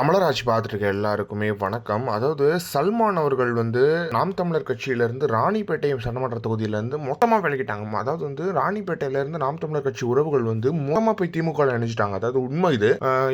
தமிழராட்சி பார்த்துட்டு இருக்க எல்லாருக்குமே வணக்கம். அதாவது சல்மான் அவர்கள் வந்து நாம் தமிழர் கட்சியிலேருந்து ராணிப்பேட்டை சட்டமன்ற தொகுதியிலேருந்து மொத்தமாக விலகிட்டாங்க. அதாவது வந்து ராணிப்பேட்டையிலேருந்து நாம் தமிழர் கட்சி உறவுகள் வந்து மொத்தமாக போய் திமுக இணைச்சிட்டாங்க அதாவது உண்மை இது.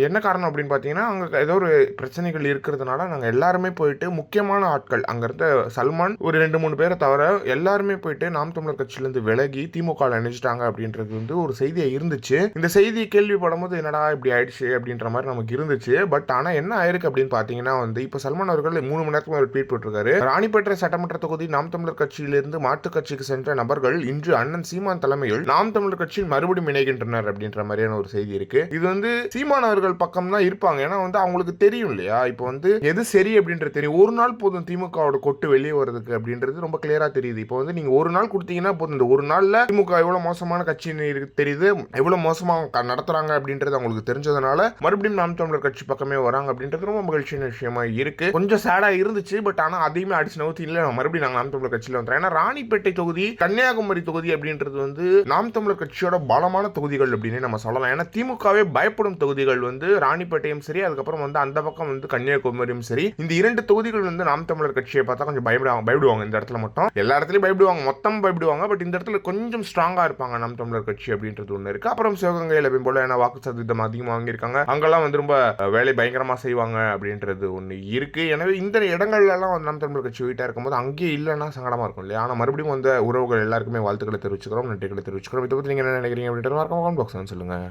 என்ன காரணம் அப்படின்னு பார்த்தீங்கன்னா அங்கே ஏதோ ஒரு பிரச்சனைகள் இருக்கிறதுனால நாங்கள் எல்லாருமே போயிட்டு முக்கியமான ஆட்கள் அங்கே இருந்த சல்மான் ஒரு ரெண்டு மூணு பேரை தவிர எல்லாருமே போயிட்டு நாம் தமிழர் கட்சியிலேருந்து விலகி திமுக இணைச்சிட்டாங்க அப்படின்றது வந்து ஒரு செய்தியாக இருந்துச்சு. இந்த செய்தியை கேள்விப்படும் போது என்னடா இப்படி ஆயிடுச்சு அப்படின்ற மாதிரி நமக்கு இருந்துச்சு. பட் ஆனால் என்ன ஆயிருக்கு அப்படின்னு பார்த்தீங்கன்னா வந்து இப்போ சல்மான் அவர்கள் மூணு மணி நேரத்துக்கு அவர் ட்வீட் போட்டிருக்காரு. ராணிப்பேட்டை சட்டமன்ற தொகுதி நாம் தமிழர் கட்சியிலிருந்து மாற்றுக் கட்சிக்கு சென்ற நபர்கள் இன்று அண்ணன் சீமான் தலைமையில் நாம் தமிழர் கட்சியில் மறுபடியும் இணைகின்றனர் அப்படின்ற மாதிரியான ஒரு செய்தி இருக்கு. இது வந்து சீமான் அவர்கள் பக்கம் தான் இருப்பாங்க. ஏன்னா வந்து அவங்களுக்கு தெரியும் இல்லையா? இப்போ வந்து எது சரி அப்படின்றது தெரியும். ஒரு நாள் போதும் திமுகவோட கொட்டு வெளியே வருதுக்கு அப்படின்றது ரொம்ப கிளியரா தெரியுது. இப்போ வந்து நீங்க ஒரு நாள் கொடுத்தீங்கன்னா போதும். இந்த ஒரு நாள்ல திமுக எவ்வளவு மோசமான கட்சின்னு தெரியுது. எவ்வளவு மோசமா நடத்துறாங்க அப்படின்றது அவங்களுக்கு தெரிஞ்சதுனால மறுபடியும் நாம் தமிழர் கட்சி பக்கமே வராங்க. அப்படின்றது ரொம்ப மகிழ்ச்சியான விஷயமா இருக்கு. கொஞ்சம் சேடா இருந்துச்சு பட் ஆனா அதையுமே அடிச்சு நவுத்தி இல்ல மறுபடியும் நாங்க நாம் தமிழர் கட்சியில வந்துறோம். ஏன்னா ராணிப்பேட்டை தொகுதி கன்னியாகுமரி தொகுதி அப்படின்றது வந்து நாம் தமிழர் கட்சியோட பலமான தொகுதிகள் அப்படின்னு நம்ம சொல்லலாம். ஏன்னா திமுகவே பயப்படும் தொகுதிகள் வந்து ராணிப்பேட்டையும் சரி அதுக்கப்புறம் வந்து அந்த பக்கம் வந்து கன்னியாகுமரியும் சரி. இந்த இரண்டு தொகுதிகள் வந்து நாம் தமிழர் கட்சியை பார்த்தா கொஞ்சம் பயப்படுவாங்க பயப்படுவாங்க இந்த இடத்துல மட்டும். எல்லா இடத்துலயும் பயப்படுவாங்க மொத்தம் பயப்படுவாங்க பட் இந்த இடத்துல கொஞ்சம் ஸ்ட்ராங்கா இருப்பாங்க நாம் தமிழர் கட்சி அப்படின்றது ஒண்ணு இருக்கு. அப்புறம் சிவகங்கையில் எப்பயும் போல ஏன்னா வாக்கு சதவீதம் அதிகமாக வாங்கியிருக்காங்க. அங்கெல்லாம் வந்து ரொம்ப வேலை பயங்கரமாக பயங்கரமா செய்வாங்க அப்படின்றது ஒன்று இருக்குது எனவே இந்த இடங்கள்லாம் வந்து நாம் தமிழ் கட்சி வீட்டாக இருக்கும்போது அங்கேயே இல்லைன்னா சங்கடமாக இருக்கும் இல்லையா? ஆனால் மறுபடியும் வந்து உறவுகள் எல்லாருக்குமே வாழ்த்துக்களை தெரிவிச்சுக்கிறோம் நன்றிகளை தெரிவிச்சுக்கிறோம். இதை பற்றி நீங்கள் என்ன நினைக்கிறீங்க அப்படின்றது மறக்காம பாக்ஸ் சொல்லுங்கள்